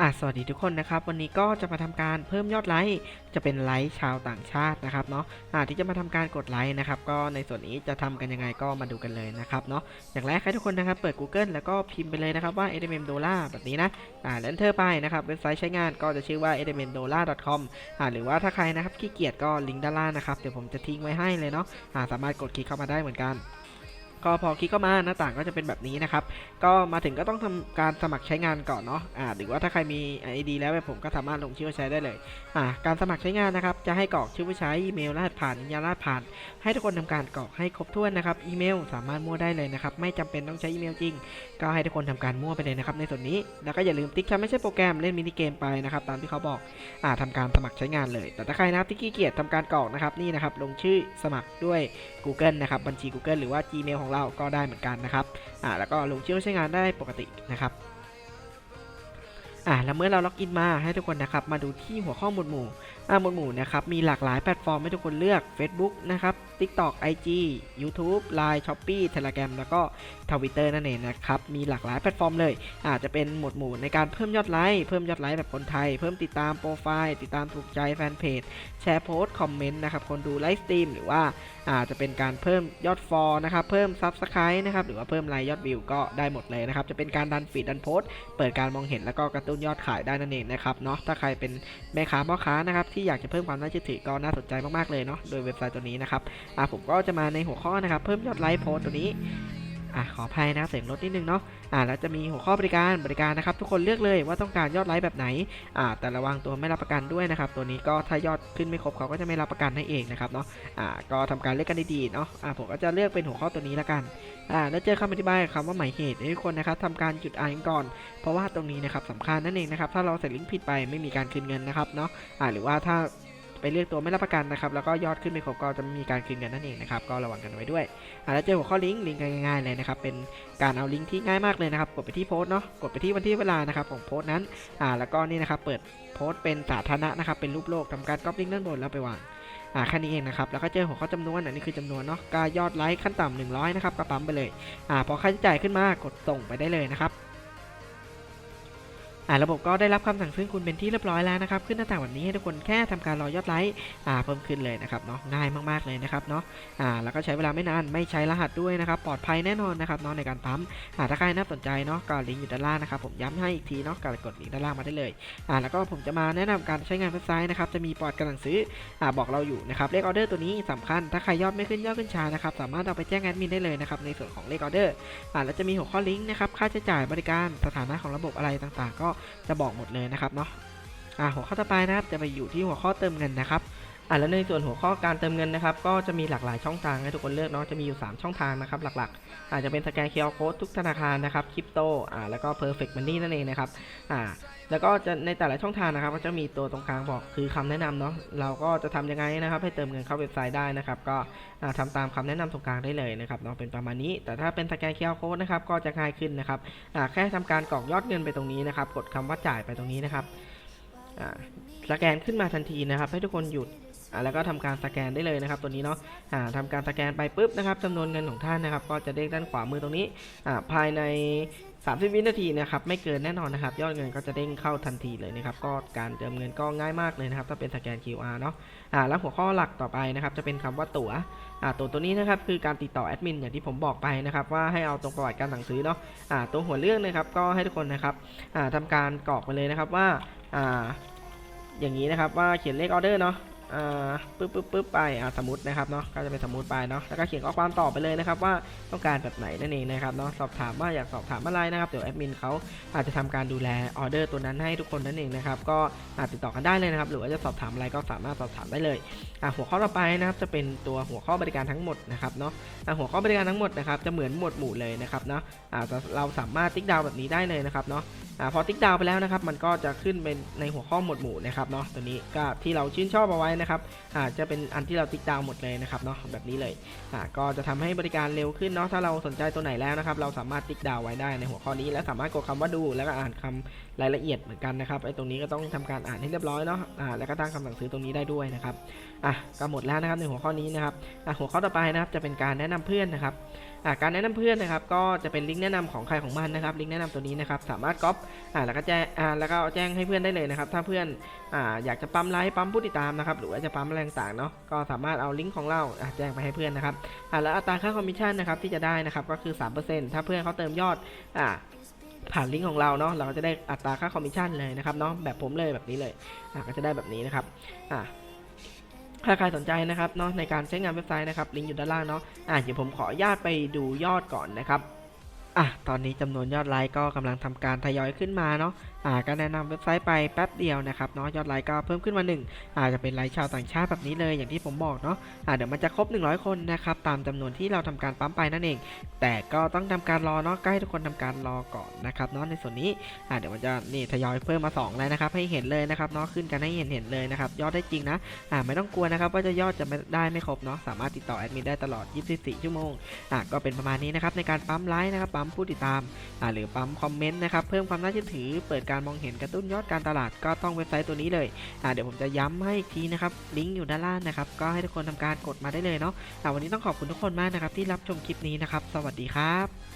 อะสวัสดีทุกคนนะครับ วันนี้ก็จะมาทำการเพิ่มยอดไลค์จะเป็นไลค์ชาวต่างชาตินะครับเนาะอะที่จะมาทำการกดไลค์นะครับ ก็ในส่วนนี้จะทำกันยังไงก็มาดูกันเลยนะครับเนาะอย่างแรกให้ทุกคนนะครับเปิด Google แล้วก็พิมพ์ไปเลยนะครับว่า edmm dollar แบบนี้นะอ่าแล้ว enter ไปนะครับเว็บไซต์ใช้งานก็จะชื่อว่า edmm dollar com อ่าหรือว่าถ้าใครนะครับขี้เกียจก็ลิงก์ด้านล่างนะครับเดี๋ยวผมจะทิ้งไว้ให้เลยเนาะอ่าสามารถกดคลิกเข้ามาได้เหมือนกัน ก็พอคลิกเข้ามาหน้าต่างก็จะเป็นแบบนี้นะครับ ก็มาถึงก็ต้องทำการสมัครใช้งานก่อนเนาะอ่าหรือว่าถ้าใครมี ID แล้วแบบผมก็สามารถลงชื่อไว้ใช้ได้เลยอ่าการสมัครใช้งานนะครับ จะให้กรอกชื่อผู้ใช้อีเมลรหัสผ่านสัญญารหัสผ่าน ให้ทุกคนทำการกรอกให้ครบถ้วนนะครับอีเมลสามารถมั่วได้เลยนะครับไม่จำเป็นต้องใช้อีเมลจริง ก็ให้ทุกคนทำการมั่วไปเลยนะครับในส่วนนี้แล้วก็อย่าลืมติ๊กฉันไม่ใช่โปรแกรมเล่นมินิเกมไปนะครับตามที่เขาบอกอ่าทำการสมัครใช้งานเลย แต่ถ้าใครนับที่ขี้เกียจทำการกรอกนะครับนี่นะครับลงชื่อสมัครด้วย Google นะครับบัญชี Google หรือว่า Gmail ของเราก็ได้เหมือนกันนะครับอ่าแล้วก็ลงชื่อใช้งานได้ปกตินะครับ อ่าแล้วเมื่อเราล็อกอินมาให้ทุกคนนะครับมาดูที่หัวข้อหมวดหมู่อ่าหมวดหมู่นะครับมีหลากหลายแพลตฟอร์มให้ทุกคนเลือก Facebook นะครับ TikTok IG YouTube Line Shopee Telegram แล้วก็ Twitter นั่นเองนะครับมีหลากหลายแพลตฟอร์มเลยอาจจะเป็นหมวดหมู่ในการเพิ่มยอดไลค์เพิ่มยอดไลค์แบบคนไทย เพิ่มติดตามโปรไฟล์ติดตามถูกใจแฟนเพจแชร์โพสต์คอมเมนต์นะครับคนดูไลฟ์สตรีมหรือว่าอาจจะเป็นการเพิ่มยอดฟอลนะครับเพิ่มซับสไครต์นะครับหรือว่าเพิ่มไลค์ยอดวิวก็ได้หมดเลยนะครับจะเป็นการดันฟีดดันโพสต์เปิดการมองเห็นแล้วก็กระตุนยอดขายได้นั่นเองนะครับเนาะถ้าใครเป็นแม่ค้าพ่อค้านะครับที่อยากจะเพิ่มความน่าเชื่อถือก็น่าสนใจมากๆเลยเนาะโดยเว็บไซต์ตัวนี้นะครับอะผมก็จะมาในหัวข้อนะครับเพิ่มยอดไลค์โพสต์ตัวนี้ อะขออภัยนะเสียงลดนิดนึงเนาะอ่าแล้วจะมีหัวข้อบริการบริการนะครับ ทุกคนเลือกเลยว่าต้องการยอดไลค์แบบไหนอ่าแต่ระวังตัวไม่รับประกันด้วยนะครับ ตัวนี้ก็ถ้ายอดขึ้นไม่ครบเขาก็จะไม่รับประกันให้เองนะครับเนาะอ่าก็ทำการเลือกกันดีๆเนาะอ่าผมก็จะเลือกเป็นหัวข้อตัวนี้ละกันอ่าแล้วเจอคำอธิบายกับคำว่าหมายเหตุให้ทุกคนนะครับทำการหยุดอ่านกันก่อน เพราะว่าตรงนี้นะครับสำคัญนั่นเองนะครับถ้าเราใส่ลิงก์ผิดไปไม่มีการคืนเงินนะครับเนาะอ่าหรือว่าถ้า ไปเลือกตัวไม่รับประกันนะครับ แล้วก็ยอดขึ้นไม่ครบก็จะม่มีการคืนเงินนั่นเองนะครับ ก็ระวังกันไว้ด้วยอ่าแล้วเจอหัวข้อลิงก์ลิงก์ง่ายๆเลยนะครับ เป็นการเอาลิงก์ที่ง่ายมากเลยนะครับ กดไปที่โพสต์เนาะ กดไปที่วันที่เวลานะครับของโพสต์นั้น อ่า แล้วก็นี่นะครับ เปิดโพสต์เป็นสาธารณะนะครับ เป็นรูปโลกทำการก๊อปลิงก์ด้านบนแล้วไปวางอ่าแค่นี้เองนะครับ แล้วก็เจอหัวข้อจำนวนอันนี้คือจำนวนเนาะก็ยอดไลค์ขั้นต่ำ100นะครับก็ปั๊มไปเลย อ่า พอค่าใช้จ่ายขึ้นมากดส่งไปได้เลยนะครับ อ่าระบบก็ได้รับคำสั่งซึ่งคุณเป็นที่เรียบร้อยแล้วนะครับ ขึ้นหน้าต่างแบบนี้ให้ทุกคนแค่ทำการรอยอดไลค์อ่าเพิ่มขึ้นเลยนะครับเนาะง่ายมากๆเลยนะครับเนาะอ่าแล้วก็ใช้เวลาไม่นานไม่ใช้รหัสด้วยนะครับปลอดภัยแน่นอนนะครับเนาะในการปั๊มอ่าถ้าใครน่าสนใจเนาะก็ลิงก์อยู่ด้านล่างนะครับผมย้ำให้อีกทีเนาะก็กดลิงก์ด้านล่างมาได้เลยอ่าแล้วก็ผมจะมาแนะนำการใช้งานเว็บไซต์นะครับจะมีปอดการสั่งซื้ออ่าบอกเราอยู่นะครับเลขออเดอร์ตัวนี้สำคัญ ถ้าใครยอดไม่ขึ้นยอดขึ้นช้านะครับสามารถเอาไปแจ้งแอดมินได้เลยนะครับในส่วนของเลขออเดอร์อ่าแล้วจะมีหัวข้อลิงก์นะครับค่าใช้จ่ายบริการสถานะของระบบอะไรต่างๆ ก็จะบอกหมดเลยนะครับเนาะอ่าหัวข้อต่อไปนะครับจะไปอยู่ที่หัวข้อเติมเงินนะครับ อ่าแล้วในส่วนหัวข้อการเติมเงินนะครับ ก็จะมีหลากหลายช่องทางให้ทุกคนเลือกเนาะจะมีอยู่ 3 ช่องทางนะครับ หลักๆ อาจจะเป็นสแกนเคอร์โค้ดทุกธนาคารนะครับคริปโตอ่าแล้วก็ perfect money นั่นเองนะครับอ่าแล้วก็จะในแต่ละช่องทางนะครับ ก็จะมีตัวตรงกลางบอกคือคำแนะนำเนาะเราก็จะทำยังไงนะครับ ให้เติมเงินเข้าเว็บไซต์ได้นะครับ ก็อ่าทำตามคำแนะนำตรงกลางได้เลยนะครับเนาะเป็นประมาณนี้ แต่ถ้าเป็นสแกนเคอร์โค้ดนะครับก็จะง่ายขึ้นนะครับอ่าแค่ทำการกรอกยอดเงินไปตรงนี้นะครับกดคำว่าจ่ายไปตรงนี้นะครับอ่าสแกนขึ้นมาทันทีนะครับ ให้ทุกคนหยุด อ่าแล้วก็ทำการสแกนได้เลยนะครับ ตัวนี้เนาะอ่าทำการสแกนไปปุ๊บนะครับจำนวนเงินของท่านนะครับ ก็จะเด้งด้านขวามือตรงนี้อ่าภายใน 30 วินาทีนะครับไม่เกินแน่นอนนะครับ ยอดเงินก็จะเด้งเข้าทันทีเลยนะครับ ก็การเติมเงินก็ง่ายมากเลยนะครับ ถ้าเป็นสแกน QR เนาะอ่าแล้วหัวข้อหลักต่อไปนะครับ จะเป็นคำว่าตั๋วอ่าตั๋วตัวนี้นะครับคือการติดต่อแอดมินอย่างที่ผมบอกไปนะครับ ว่าให้เอาตรงประวัติการสั่งซื้อเนาะอ่าตัวหัวเรื่องนะครับ ก็ให้ทุกคนนะครับอ่าทำการกรอกไปเลยนะครับว่าอ่าอย่างนี้นะครับว่าเขียนเลขออเดอร์เนาะ อ่าปึ๊บปึ๊บปึ๊บไปอ่าสมมตินะครับเนาะก็จะเป็นสมมติไปเนาะแล้วก็เขียนข้อความตอบไปเลยนะครับว่าต้องการแบบไหนนั่นเองนะครับเนาะสอบถามว่าอยากสอบถามอะไรนะครับเดี๋ยวแอดมินเขาอาจจะทำการดูแลออเดอร์ตัวนั้นให้ทุกคนนั่นเองนะครับก็อาจติดต่อกันได้เลยนะครับหรือว่าจะสอบถามอะไรก็สามารถสอบถามได้เลยอ่าหัวข้อต่อไปนะครับจะเป็นตัวหัวข้อบริการทั้งหมดนะครับเนาะอ่าหัวข้อบริการทั้งหมดนะครับจะเหมือนหมวดหมู่เลยนะครับเนาะอ่าเราสามารถติ๊กดาวแบบนี้ได้เลยนะครับเนาะอ่าพอติ๊กดาวไปแล้วนะครับ มันก็จะขึ้นเป็นในหัวข้อหมวดหมู่นะครับเนาะตัวนี้ก็ที่เราชื่นชอบเอาไว้นะครับอ่าจะเป็นอันที่เราติ๊กดาวหมดเลยนะครับเนาะแบบนี้เลยอ่าก็จะทำให้บริการเร็วขึ้นเนาะถ้าเราสนใจตัวไหนแล้วนะครับ เราสามารถติ๊กดาวไว้ได้ในหัวข้อนี้ และสามารถกดคำว่าดูแล้วก็อ่านคำรายละเอียดเหมือนกันนะครับไอ้ตรงนี้ก็ต้องทำการอ่านให้เรียบร้อยเนาะอ่าแล้วก็ตั้งคำสั่งซื้อตรงนี้ได้ด้วยนะครับอะก็หมดแล้วนะครับในหัวข้อนี้นะครับอะหัวข้อต่อไปนะครับจะเป็นการแนะนำเพื่อนนะครับอะการแนะนำเพื่อนนะครับก็จะเป็นลิงก์แนะนำของใครของมันนะครับลิงก์แนะนำตัวนี้นะครับสามารถก๊อปอ่าแล้วก็แจ้งอ่าแล้วก็แจ้งให้เพื่อนได้เลยนะครับ ถ้าเพื่อนอ่าอยากจะปั๊มไลค์ปั๊มผู้ติดตามนะครับหรือว่าจะปั๊มอะไรต่างๆเนาะก็สามารถเอาลิงก์ของเราแจ้งไปให้เพื่อนนะครับอ่าแล้วอัตราค่าคอมมิชชั่นนะครับที่จะได้นะครับก็คือ 3%ถ้าเพื่อนเขาเติมยอดอ่าผ่านลิงก์ของเราเนาะเราก็จะได้อัตราค่าคอมมิชชั่นเลยนะครับเนาะแบบผมเลยแบบนี้เลยอะก็จะได้แบบนี้นะครับอะถ้าใครสนใจนะครับเนาะในการใช้งานเว็บไซต์นะครับลิงก์อยู่ด้านล่างเนาะอะเดี๋ยวผมขออนุญาตไปดูยอดก่อนนะครับ อะ ตอนนี้จำนวนยอดไลค์ก็กำลังทำการทยอยขึ้นมาเนาะ อ่า ก็แนะนำเว็บไซต์ไปแป๊บเดียวนะครับเนาะ ยอดไลค์ก็เพิ่มขึ้นมาหนึ่งอาจจะเป็นไลค์ชาวต่างชาติแบบนี้เลยอย่างที่ผมบอกเนาะ อ่า เดี๋ยวมันจะครบ 100 คนนะครับ ตามจำนวนที่เราทำการปั๊มไปนั่นเอง แต่ก็ต้องทำการรอเนาะ ใกล้ทุกคนทำการรอก่อนนะครับเนาะ ในส่วนนี้ อ่า เดี๋ยวมันจะนี่ทยอยเพิ่มมา 2 แล้วนะครับ ให้เห็นเลยนะครับเนาะ ขึ้นกันให้เห็นเห็นเลยนะครับ ยอดได้จริงนะ อ่า ไม่ต้องกลัวนะครับว่าจะยอดจะไม่ได้ไม่ครบเนาะ สามารถติดต่อแอดมินได้ตลอด 24 ชั่วโมง อ่าก็เป็นประมาณนี้นะครับในการปั๊มไลค์นะครับปั๊มผู้ติดตาม หรือปั๊มคอมเมนต์นะครับเพิ่มความน่าเชื่อถือ เปิดการมองเห็นกระตุ้นยอดการตลาดก็ต้องเว็บไซต์ตัวนี้เลยเดี๋ยวผมจะย้ำให้อีกทีนะครับลิงก์อยู่ด้านล่างนะครับก็ให้ทุกคนทำการกดมาได้เลยเนาะอ่วันนี้ต้องขอบคุณทุกคนมากนะครับที่รับชมคลิปนี้นะครับ สวัสดีครับ